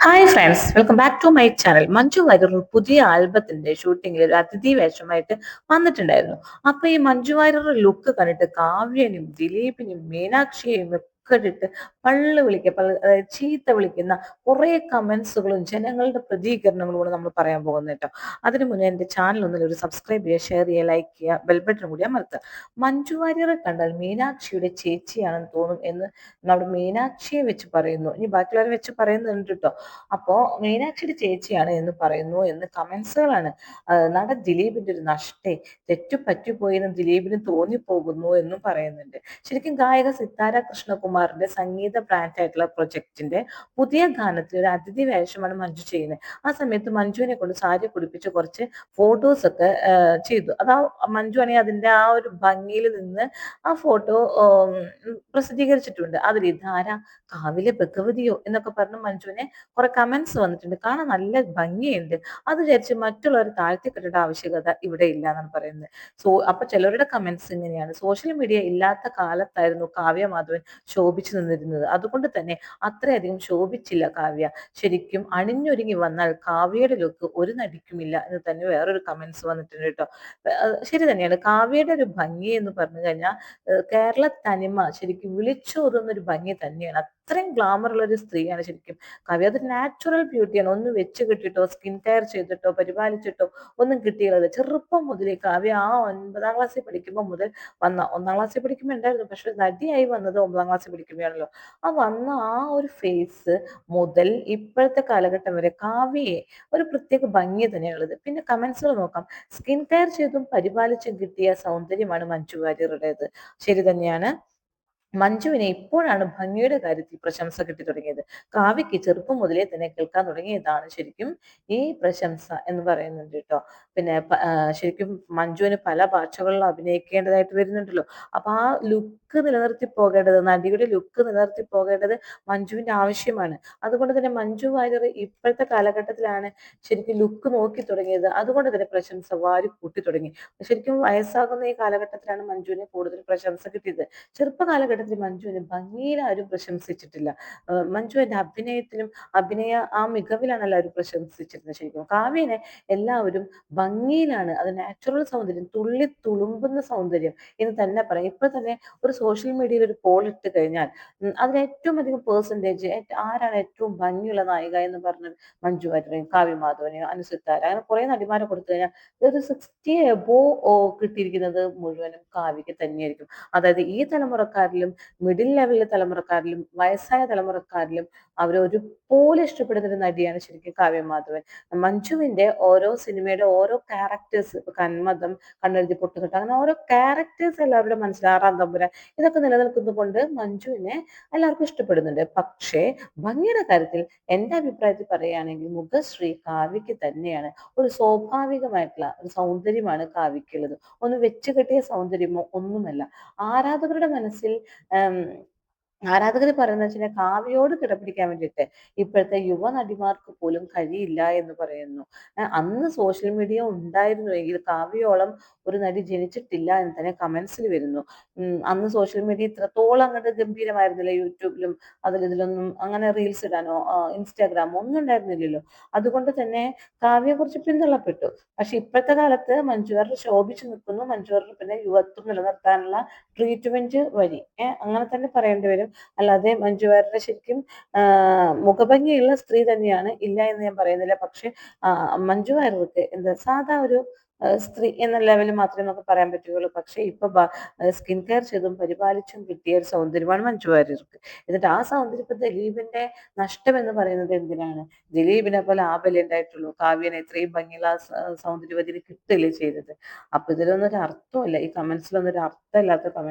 Hi friends welcome back to my channel Manju Warrier പുതിയ ആൽബത്തിന്റെ ഷൂട്ടിങ്ങിൽ ഒരു അതിഥി വേഷമായിട്ട് വന്നിട്ടുണ്ടായിരുന്നു. അപ്പൊ ഈ മഞ്ജു വാര്യറുടെ ലുക്ക് കണ്ടിട്ട് കാവ്യനും ദിലീപിനും മീനാക്ഷിയെയും ഇട്ടിട്ട് പള്ളു വിളിക്ക പള്ള അതായത് ചീത്ത വിളിക്കുന്ന കുറെ കമന്റ്സുകളും ജനങ്ങളുടെ പ്രതികരണങ്ങളും നമ്മൾ പറയാൻ പോകുന്നത് കേട്ടോ. അതിനു മുന്നേ എന്റെ ചാനൽ ഒന്നിൽ ഒരു സബ്സ്ക്രൈബ് ചെയ്യുക ഷെയർ ചെയ്യുക ലൈക്ക് ചെയ്യുക ബെൽബട്ടൺ കൂടി അമർത്തുക. മഞ്ജു വാര്യറെ കണ്ടാൽ മീനാക്ഷിയുടെ ചേച്ചിയാണെന്ന് തോന്നും എന്ന് നമ്മുടെ മീനാക്ഷിയെ വെച്ച് പറയുന്നു. ഇനി ബാക്കിയുള്ളവരെ വെച്ച് പറയുന്നുണ്ട് കേട്ടോ. അപ്പോ മീനാക്ഷിയുടെ ചേച്ചിയാണ് എന്ന് പറയുന്നു എന്ന് കമന്റ്സുകളാണ് നടൻ ദിലീപിന്റെ ഒരു നഷ്ടേ തെറ്റു പറ്റിപ്പോയി എന്ന് ദിലീപിന് തോന്നിപ്പോകുന്നു എന്നും പറയുന്നുണ്ട്. ശരിക്കും ഗായക സിത്താര കൃഷ്ണകുമാറിന്റെ സംഗീത ബ്രാൻഡ് ആയിട്ടുള്ള പ്രൊജക്ടിന്റെ പുതിയ ഗാനത്തിൽ ഒരു അതിഥി വേഷമാണ് മഞ്ജു ചെയ്യുന്നത് ആ സമയത്ത് മഞ്ജുവിനെ കൊണ്ട് സാരി കുടിപ്പിച്ച് കുറച്ച് ഫോട്ടോസ് ഒക്കെ ചെയ്തു. അതാ മഞ്ജു ആണെങ്കിൽ അതിന്റെ ആ ഒരു ഭംഗിയിൽ നിന്ന് ആ ഫോട്ടോ പ്രസിദ്ധീകരിച്ചിട്ടുണ്ട്. അതിൽ ഇതാരാ? കാവിലെ ഭഗവതിയോ എന്നൊക്കെ പറഞ്ഞ് മഞ്ജുവിനെ കുറെ കമന്റ്സ് വന്നിട്ടുണ്ട്. കാണാൻ നല്ല ഭംഗിയുണ്ട്. അത് വിചാരിച്ച് മറ്റുള്ളവർ താഴ്ത്തി കെട്ടേണ്ട ആവശ്യകത ഇവിടെ ഇല്ല എന്നാണ് പറയുന്നത്. സോ അപ്പൊ ചിലവരുടെ കമന്റ്സ് ഇങ്ങനെയാണ്. സോഷ്യൽ മീഡിയ ഇല്ലാത്ത കാലത്തായിരുന്നു കാവ്യ മാധവൻ ശോഭിച്ചു നിന്നിരുന്നത്. അതുകൊണ്ട് തന്നെ അത്രയധികം ശോഭിച്ചില്ല കാവ്യ. ശരിക്കും അണിഞ്ഞൊരുങ്ങി വന്നാൽ കാവ്യയുടെ ലുക്ക് ഒരു നടിക്കുമില്ല എന്ന് തന്നെ വേറൊരു കമന്റ്സ് വന്നിട്ടുണ്ട് കേട്ടോ. ശരി തന്നെയാണ്. കാവ്യയുടെ ഒരു ഭംഗി എന്ന് പറഞ്ഞു കഴിഞ്ഞാൽ കേരള തനിമ ശരിക്കും വിളിച്ചോതുന്ന ഒരു ഭംഗി തന്നെയാണ്. അത്രയും ഗ്ലാമർ ഉള്ള ഒരു സ്ത്രീയാണ് ശരിക്കും. കവി അത് നാച്ചുറൽ ബ്യൂട്ടിയാണ് ഒന്ന് വെച്ച് കിട്ടിയിട്ടോ സ്കിൻ കെയർ ചെയ്തിട്ടോ പരിപാലിച്ചിട്ടോ ഒന്നും കിട്ടിയില്ല. ചെറുപ്പം മുതലേ കാവ്യ ആ ഒൻപതാം ക്ലാസ്സിൽ പഠിക്കുമ്പോൾ മുതൽ വന്ന ഒന്നാം ക്ലാസ്സിൽ പഠിക്കുമ്പോൾ ഉണ്ടായിരുന്നു. പക്ഷെ നടിയായി വന്നത് ഒമ്പതാം ക്ലാസ്സിൽ പഠിക്കുമ്പോഴാണല്ലോ. ആ വന്ന ആ ഒരു ഫേസ് മുതൽ ഇപ്പോഴത്തെ കാലഘട്ടം വരെ കാവ്യയെ ഒരു പ്രത്യേക ഭംഗി തന്നെയാണുള്ളത് പിന്നെ കമൻസുകൾ നോക്കാം. സ്കിൻ കെയർ ചെയ്തും പരിപാലിച്ചും കിട്ടിയ സൗന്ദര്യമാണ് മഞ്ജു വാര്യറുടേത് ശരി തന്നെയാണ്. മഞ്ജുവിനെ ഇപ്പോഴാണ് ഭംഗിയുടെ കാര്യത്തിൽ പ്രശംസ കിട്ടി തുടങ്ങിയത്. കാവ്യക്ക് ചെറുപ്പം മുതലേ തന്നെ കേൾക്കാൻ തുടങ്ങിയതാണ് ശരിക്കും ഈ പ്രശംസ എന്ന് പറയുന്നുണ്ട് കേട്ടോ. പിന്നെ ശരിക്കും മഞ്ജുവിന് പല ഭാഷകളിലും അഭിനയിക്കേണ്ടതായിട്ട് വരുന്നുണ്ടല്ലോ. അപ്പൊ ആ ലുക്ക് നിലനിർത്തി പോകേണ്ടത് നടിയുടെ ലുക്ക് നിലനിർത്തി പോകേണ്ടത് മഞ്ജുവിന്റെ ആവശ്യമാണ്. അതുകൊണ്ട് തന്നെ മഞ്ജു വാര്യർ ഇപ്പോഴത്തെ കാലഘട്ടത്തിലാണ് ശരിക്കും ലുക്ക് നോക്കി തുടങ്ങിയത്. അതുകൊണ്ട് തന്നെ പ്രശംസ വാരി കൂട്ടി തുടങ്ങി. ശരിക്കും വയസ്സാകുന്ന ഈ കാലഘട്ടത്തിലാണ് മഞ്ജുവിന് കൂടുതൽ പ്രശംസ കിട്ടിയത്. ചെറുപ്പ ചിത്രത്തിൽ മഞ്ജുവിനെ ഭംഗിയിൽ ആരും പ്രശംസിച്ചിട്ടില്ല മഞ്ജുവിന്റെ അഭിനയത്തിലും അഭിനയ ആ മികവിലാണ് എല്ലാവരും പ്രശംസിച്ചിരുന്നത് ശരിക്കും. കാവ്യനെ എല്ലാവരും ഭംഗിയിലാണ് അത് നാച്ചുറൽ സൗന്ദര്യം തുള്ളി തുളുമ്പുന്ന സൗന്ദര്യം എന്ന് തന്നെ പറയാം. ഇപ്പൊ തന്നെ ഒരു സോഷ്യൽ മീഡിയയിൽ ഒരു പോൾ ഇട്ട് കഴിഞ്ഞാൽ അതിന് ഏറ്റവും അധികം പേഴ്സന്റേജ് ആരാണ് ഏറ്റവും ഭംഗിയുള്ള നായിക എന്ന് പറഞ്ഞാൽ മഞ്ജു വാര്യരെയും കാവ്യ മാധവനെയോ അനുസിത്താര അങ്ങനെ കുറെ നടിമാരെ കൊടുത്തു കഴിഞ്ഞാൽ ഒരു സിക്സ്റ്റി എബോ കിട്ടിയിരിക്കുന്നത് മുഴുവനും കാവ്യക്ക് തന്നെയായിരിക്കും. അതായത് ഈ തലമുറക്കാരിലും മിഡിൽ ലെവലിലെ തലമുറക്കാരിലും വയസ്സായ തലമുറക്കാരിലും അവരൊരുപോലെ ഇഷ്ടപ്പെടുന്ന ഒരു നടിയാണ് ശരിക്കും കാവ്യ മാധവൻ. മഞ്ജുവിന്റെ ഓരോ സിനിമയുടെ ഓരോ ക്യാരക്ടേഴ്സ് ഇപ്പൊ കന്മതം കണ്ണെഴുതി പൊട്ടുകെട്ട് അങ്ങനെ ഓരോ ക്യാരക്ടേഴ്സ് എല്ലാവരുടെ മനസ്സിൽ ആറാം തമ്പുരാൻ ഇതൊക്കെ നിലനിൽക്കുന്നത് കൊണ്ട് മഞ്ജുവിനെ എല്ലാവർക്കും ഇഷ്ടപ്പെടുന്നുണ്ട്. പക്ഷേ ഭംഗിയുടെ കാര്യത്തിൽ എന്റെ അഭിപ്രായത്തിൽ പറയുകയാണെങ്കിൽ മുഖശ്രീ കാവ്യക്ക് തന്നെയാണ്. ഒരു സ്വാഭാവികമായിട്ടുള്ള ഒരു സൗന്ദര്യമാണ് കാവ്യക്കുള്ളത് ഒന്ന് വെച്ചുകെട്ടിയ സൗന്ദര്യമോ ഒന്നുമല്ല. ആരാധകരുടെ മനസ്സിൽ um, ആരാധകർ പറയുന്നത് വെച്ചാൽ കാവ്യയോട് കിടപിടിക്കാൻ വേണ്ടിയിട്ട് ഇപ്പോഴത്തെ യുവ നടിമാർക്ക് പോലും കഴിയില്ല എന്ന് പറയുന്നു. അന്ന് സോഷ്യൽ മീഡിയ ഉണ്ടായിരുന്നുവെങ്കിൽ കാവ്യോളം ഒരു നടി ജനിച്ചിട്ടില്ല എന്ന് തന്നെ കമന്റ്സിൽ വരുന്നു. അന്ന് സോഷ്യൽ മീഡിയ ഇത്രത്തോളം അങ്ങോട്ട് ഗംഭീരമായിരുന്നില്ല യൂട്യൂബിലും അതിൽ ഇതിലൊന്നും അങ്ങനെ റീൽസ് ഇടാനോ ഇൻസ്റ്റാഗ്രാമോ ഒന്നും ഉണ്ടായിരുന്നില്ലല്ലോ. അതുകൊണ്ട് തന്നെ കാവ്യയെ കുറിച്ച് പിന്തള്ളപ്പെട്ടു. പക്ഷെ ഇപ്പോഴത്തെ കാലത്ത് മഞ്ജുവാർ ശോഭിച്ചു നിൽക്കുന്നു. മഞ്ജുവാർ പിന്നെ യുവത്വം നിലനിർത്താനുള്ള ട്രീറ്റ്മെന്റ് വഴി. അങ്ങനെ തന്നെ പറയേണ്ടി വരും. അല്ലാതെ മഞ്ജു വാര്യർ ശരിക്കും മുഖഭംഗിയുള്ള സ്ത്രീ തന്നെയാണ്. ഇല്ല എന്ന് ഞാൻ പറയുന്നില്ല. പക്ഷെ മഞ്ജു വാര്യർക്ക് എന്താ സാധാ ഒരു സ്ത്രീ എന്ന ലെവലിൽ മാത്രമേ നമുക്ക് പറയാൻ പറ്റുകയുള്ളൂ. പക്ഷേ ഇപ്പൊ സ്കിൻ കെയർ ചെയ്തും പരിപാലിച്ചും കിട്ടിയ ഒരു സൗന്ദര്യമാണ് മഞ്ജു വാര്യർക്ക് എന്നിട്ട് ആ സൗന്ദര്യം ഇപ്പൊ ദിലീപിന്റെ നഷ്ടം എന്ന് പറയുന്നത് എന്തിനാണ്? ദിലീപിനെ പോലെ ആബല ഉണ്ടായിട്ടുള്ളൂ. കാവ്യനെ ഇത്രയും ഭംഗിയുള്ള സൗന്ദര്യവതിന് കിട്ടില്ലേ ചെയ്തത്? അപ്പൊ ഒരു അർത്ഥമില്ല ഈ കമന്റ്സിലൊന്നും ഒരു അർത്ഥമില്ലാത്ത കമന്റ്സ്